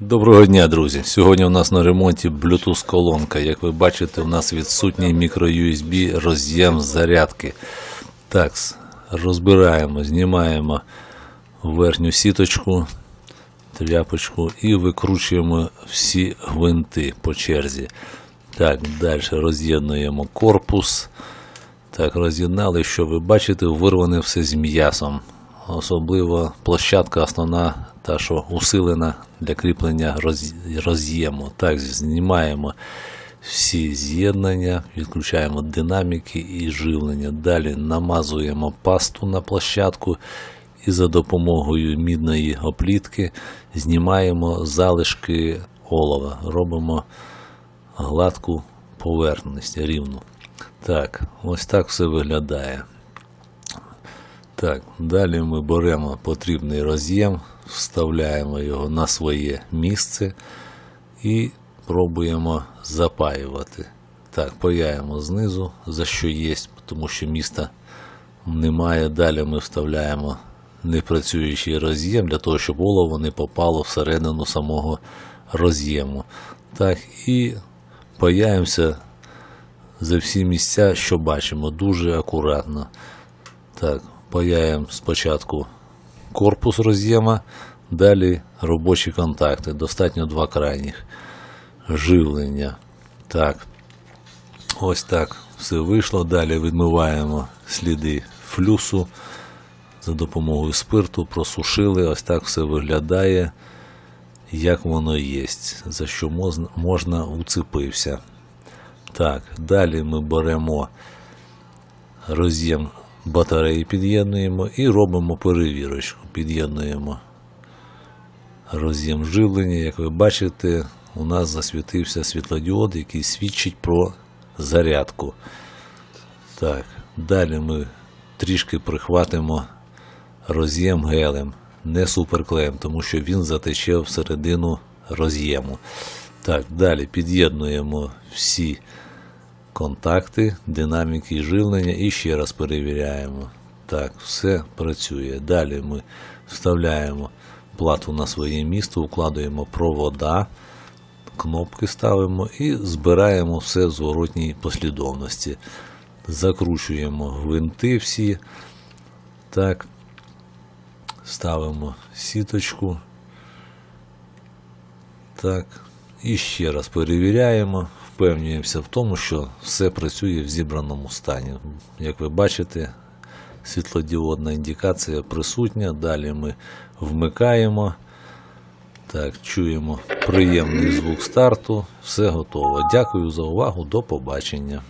Доброго дня, друзі! Сьогодні у нас на ремонті Bluetooth колонка. Як ви бачите, у нас відсутній мікро-USB роз'єм зарядки. Так, розбираємо, знімаємо верхню сіточку, тряпочку і викручуємо всі гвинти по черзі. Так, далі роз'єднуємо корпус. Так, роз'єднали, що ви бачите, вирване все з м'ясом. Особливо площадка основна, та що усилена для кріплення роз- роз'єму. Так, знімаємо всі з'єднання, відключаємо динаміки і живлення. Далі намазуємо пасту на площадку і за допомогою мідної оплітки знімаємо залишки олова. Робимо гладку поверхність рівну. Так, ось так все виглядає. Так, далі ми беремо потрібний роз'єм, вставляємо його на своє місце і пробуємо запаювати. Так, паяємо знизу, за що є, тому що міста немає. Далі ми вставляємо непрацюючий роз'єм для того, щоб олово не попало всередину самого роз'єму. Так, і паяємося за всі місця, що бачимо, дуже акуратно. Так, паяємо спочатку корпус роз'єма, далі робочі контакти. Достатньо два крайніх. Живлення. Так. Ось так все вийшло. Далі відмиваємо сліди флюсу за допомогою спирту, просушили. Ось так все виглядає, як воно є, за що можна уцепився. Так, далі ми беремо роз'єм батареї, під'єднуємо і робимо перевірочку. Під'єднуємо роз'єм живлення. Як ви бачите, у нас засвітився світлодіод, який свідчить про зарядку. Так, далі ми трішки прихватимо роз'єм гелем, не суперклеєм, тому що він затече всередину роз'єму. Так, далі під'єднуємо всі контакти, динаміки живлення і ще раз перевіряємо. Так, все працює. Далі ми вставляємо плату на своє місце, укладуємо провода, кнопки ставимо і збираємо все в зворотній послідовності. Закручуємо гвинти всі. Так, ставимо сіточку. Так, і ще раз перевіряємо, впевнюємося в тому, що все працює в зібраному стані. Як ви бачите, світлодіодна індикація присутня. Далі ми вмикаємо. Так, чуємо приємний звук старту. Все готово. Дякую за увагу. До побачення.